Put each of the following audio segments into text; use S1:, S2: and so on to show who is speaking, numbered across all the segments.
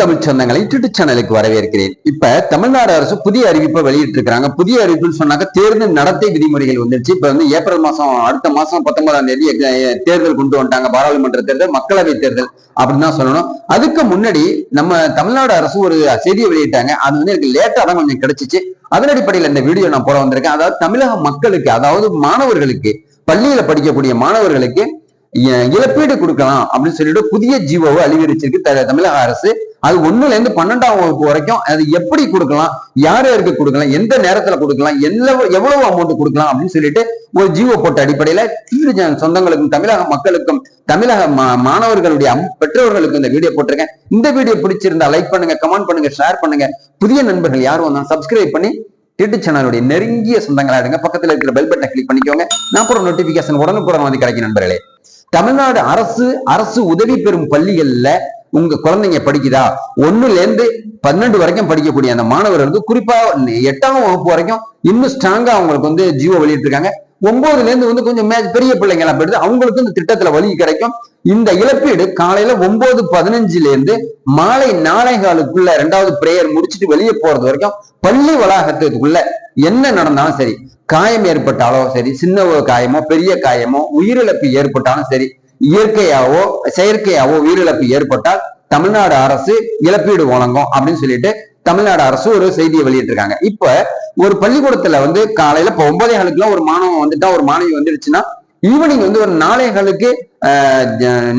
S1: தமிழ் சொந்தங்களை யூடியூப் சேனலுக்கு வரவேற்கிறேன். இப்ப தமிழ்நாடு அரசு புதிய அறிவிப்பை வெளியிட்டு இருக்காங்க புதிய அறிவிப்புன்னு சொன்னாக்க தேர்தல் நடத்தை விதிமுறைகள் வந்துருச்சு. இப்ப வந்து ஏப்ரல் மாசம் அடுத்த மாசம் பத்தொன்பதாம் தேதி தேர்தல் கொண்டு வந்துட்டாங்க. பாராளுமன்ற தேர்தல் மக்களவை தேர்தல் அப்படின்னு தான் சொல்லணும். அதுக்கு முன்னாடி நம்ம தமிழ்நாடு அரசு ஒரு செய்தியை வெளியிட்டாங்க. அது வந்து எனக்கு லேட்டா தான் கொஞ்சம் கிடைச்சிச்சு. அதன் அடிப்படையில் இந்த வீடியோ நான் போட வந்திருக்கேன். அதாவது தமிழக மக்களுக்கு அதாவது மாணவர்களுக்கு பள்ளியில படிக்கக்கூடிய மாணவர்களுக்கு இழப்பீடு கொடுக்கலாம் அப்படின்னு சொல்லிட்டு புதிய ஜீவோவை அளிவரிச்சிருக்கு தமிழக அரசு. அது ஒண்ணுல இருந்து பன்னெண்டாம் வகுப்பு வரைக்கும் அது எப்படி கொடுக்கலாம் யார் யாருக்கு கொடுக்கலாம் எந்த நேரத்துல கொடுக்கலாம் எவ்வளவு எவ்வளவு அமௌண்ட் கொடுக்கலாம் அப்படின்னு சொல்லிட்டு ஒரு ஜீவோ போட்ட அடிப்படையில தீவிர சொந்தங்களுக்கும் தமிழக மக்களுக்கும் தமிழக மா- மாணவர்களுடைய பெற்றோர்களுக்கும் இந்த வீடியோ போட்டிருக்கேன். இந்த வீடியோ பிடிச்சிருந்தா லைக் பண்ணுங்க கமெண்ட் பண்ணுங்க ஷேர் பண்ணுங்க. புதிய நண்பர்கள் யாரும் வந்தாலும் சப்ஸ்கிரைப் பண்ணி டிடி சேனலுடைய நெருங்கிய சொந்தங்களா இருங்க பக்கத்துல இருக்கிற பெல் பட்டனை கிளிக் பண்ணிக்கோங்க. நான் போற நோட்டிபிகேஷன் உடனுக்குடன் வந்து கிடைக்கும் நண்பர்களே. தமிழ்நாடு அரசு அரசு உதவி பெறும் பள்ளிகள்ல உங்க குழந்தைங்க படிக்குதா? ஒன்னுல இருந்து பன்னெண்டு வரைக்கும் படிக்கக்கூடிய அந்த மாணவர்களுக்கு குறிப்பா எட்டாம் வகுப்பு வரைக்கும் இன்னும் ஸ்ட்ராங்கா அவங்களுக்கு வந்து ஜியோ வெளியிட்டிருக்காங்க. ஒன்பதுல இருந்து வந்து கொஞ்சம் பெரிய பிள்ளைங்க எல்லாம் போயிடுது அவங்களுக்கு இந்த திட்டத்துல வழி கிடைக்கும். இந்த இழப்பீடு காலையில ஒன்பது பதினஞ்சுல இருந்து மாலை நாளை காலுக்குள்ள ரெண்டாவது பிரேயர் முடிச்சுட்டு வெளியே போறது வரைக்கும் பள்ளி வளாகத்துக்குள்ள என்ன நடந்தாலும் சரி காயம் ஏற்பட்டாலோ சரி சின்ன காயமோ பெரிய காயமோ உயிரிழப்பு ஏற்பட்டாலும் சரி இயற்கையாவோ செயற்கையாவோ உயிரிழப்பு ஏற்பட்டால் தமிழ்நாடு அரசு இழப்பீடு வழங்கும் அப்படின்னு சொல்லிட்டு தமிழ்நாடு அரசு ஒரு செய்தியை வெளியிட்டிருக்காங்க. இப்ப ஒரு பள்ளிக்கூடத்துல வந்து காலையில இப்ப ஒன்பதே காலுக்குலாம் ஒரு மாணவன் வந்துட்டா ஒரு மாணவி வந்துடுச்சுன்னா ஈவினிங் வந்து ஒரு நாளைகளுக்கு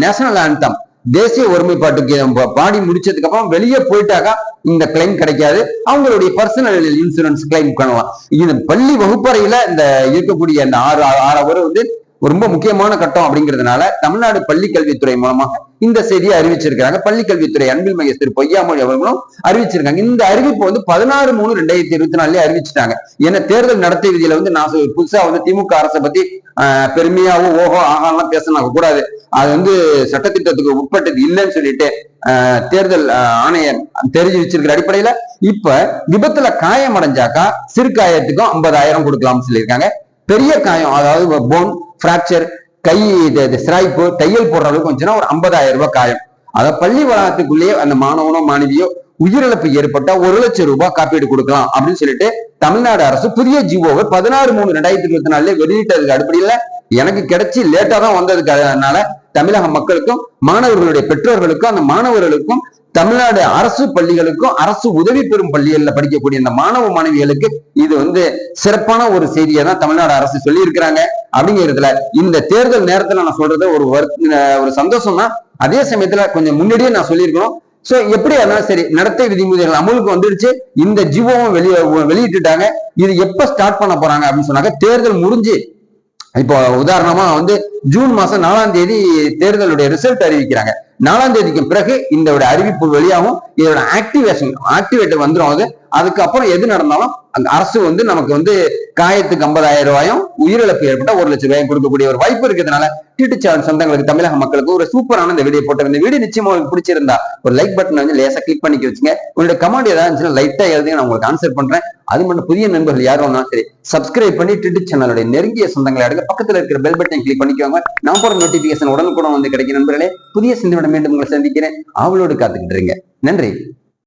S1: நேஷனல் ஆந்தம் தேசிய ஒருமைப்பாட்டுக்கு பாடி முடிச்சதுக்கு அப்புறம் வெளியே போயிட்டாக்கா இந்த கிளைம் கிடைக்காது. அவங்களுடைய பர்சனல் இன்சூரன்ஸ் கிளைம் பண்ணலாம் இது பள்ளி வகுப்பறையில இந்த இருக்கக்கூடிய இந்த ஆறு ஆறு அவர் வந்து ரொம்ப முக்கியமான கட்டம் அப்படிங்கிறதுனால தமிழ்நாடு பள்ளி கல்வித்துறை மூலமாக இந்த செய்தியை அறிவிச்சிருக்காங்க பள்ளி கல்வித்துறை அன்பில் மகேஷ் திரு பொய்யாமொழி அவர்களும் அறிவிச்சிருக்காங்க. இந்த அறிவிப்பு வந்து பதினாறு மூணு ரெண்டாயிரத்தி இருபத்தி நாலுலயே அறிவிச்சிட்டாங்க. ஏன்னா தேர்தல் நடத்தை விதியில வந்து நான் புதுசா வந்து திமுக அரசை பத்தி ஆஹ், பெருமையாவோ ஓஹோ ஆகாலாம் பேசினா கூடாது. அது வந்து சட்டத்திட்டத்துக்கு உட்பட்டது இல்லைன்னு சொல்லிட்டு தேர்தல் ஆணையம் ஆணையர் தெரிஞ்சு வச்சிருக்கிற அடிப்படையில இப்ப விபத்துல காயம் அடைஞ்சாக்கா சிறு காயத்துக்கும் ஐம்பதாயிரம் கொடுக்கலாம்னு சொல்லியிருக்காங்க. பெரிய காயம் அதாவது போன் ஃப்ராக்சர் கை இது- சிராய்ப்பு தையல் போடுற அளவுக்கு வந்துச்சுன்னா ஒரு ஐம்பதாயிரம் ரூபாய் காயம். அதை பள்ளி வளாகத்துக்குள்ளேயே அந்த மாணவனோ மாணவியோ உயிரிழப்பு ஏற்பட்டா ஒரு லட்சம் ரூபாய் காப்பீடு கொடுக்கலாம் அப்படின்னு சொல்லிட்டு தமிழ்நாடு அரசு புதிய ஜிஓவை பதினாறு மூணு ரெண்டாயிரத்தி இருபத்தி நாலுல வெளியிட்டதுக்கு அடிப்படையில் எனக்கு கிடைச்சி லேட்டா தான் வந்ததுக்கு அதனால தமிழக மக்களுக்கும் மாணவர்களுடைய பெற்றோர்களுக்கும் அந்த மாணவர்களுக்கும் தமிழ்நாடு அரசு பள்ளிகளுக்கும் அரசு உதவி பெறும் பள்ளிகளில் படிக்கக்கூடிய இந்த மாணவ மாணவிகளுக்கு இது வந்து சிறப்பான ஒரு செய்தியை தான் தமிழ்நாடு அரசு சொல்லி இருக்கிறாங்க அப்படிங்கிறதுல இந்த தேர்தல் நேரத்துல நான் சொல்றது ஒரு ஒரு சந்தோஷம் தான் அதே சமயத்துல கொஞ்சம் முன்னாடியே நான் சொல்லியிருக்கணும். சோ எப்படி இருந்தாலும் சரி நடத்தை விதிமுறைகள் அமலுக்கு வந்துடுச்சு இந்த ஜிவோவும் வெளியே வெளியிட்டுட்டாங்க. இது எப்ப ஸ்டார்ட் பண்ண போறாங்க அப்படின்னு சொன்னாங்க தேர்தல் முடிஞ்சு இப்போ உதாரணமா வந்து ஜூன் மாசம் நாலாம் தேதி தேர்தலுடைய ரிசல்ட் அறிவிக்கிறாங்க. நாலாம் தேதிக்கு பிறகு இந்த அறிவிப்பு வெளியாகும். இதோட ஆக்டிவேஷன் ஆக்டிவேட் வந்துடும் அது. அதுக்கப்புறம் எது நடந்தாலும் அந்த அரசு வந்து நமக்கு வந்து காயத்துக்கு ஐம்பதாயிரம் ரூபாயும் உயிரிழப்பு ஏற்பட்ட ஒரு லட்சம் ரூபாயும் கொடுக்கக்கூடிய ஒரு வாய்ப்பு இருக்கிறதுனால டிடி சேனல் சொந்தங்களுக்கு தமிழக மக்களுக்கு ஒரு சூப்பரான இந்த வீடியோ போட்டு இந்த வீடியோ நிச்சயமா உங்களுக்கு பிடிச்சிருந்தா ஒரு லைக் பட்டன் வந்து லேசா கிளிக் பண்ணி வச்சுங்க. உங்களோட கமெண்ட் ஏதாவது இருந்துச்சுன்னா லைட்டா எழுதுங்க நான் உங்களுக்கு ஆன்சர் பண்றேன். அது மட்டும் புதிய நண்பர்கள் யாரும் வந்தாலும் சரி சப்ஸ்கிரைப் பண்ணி டிடி சேனலுடைய நெருங்கிய சொந்தங்களை எடுங்க பக்கத்தில் இருக்கிற பெல் பட்டன் கிளிக் பண்ணிக்கோங்க. நான் போற நோட்டிபிகேஷன் உடனுக்குடன் வந்து கிடைக்கும் நண்பர்களே. புதிய சிந்தனை மீண்டும் உங்களை சந்திக்கிறேன். அவளோடு காத்துக்கிட்டு இருங்க. நன்றி.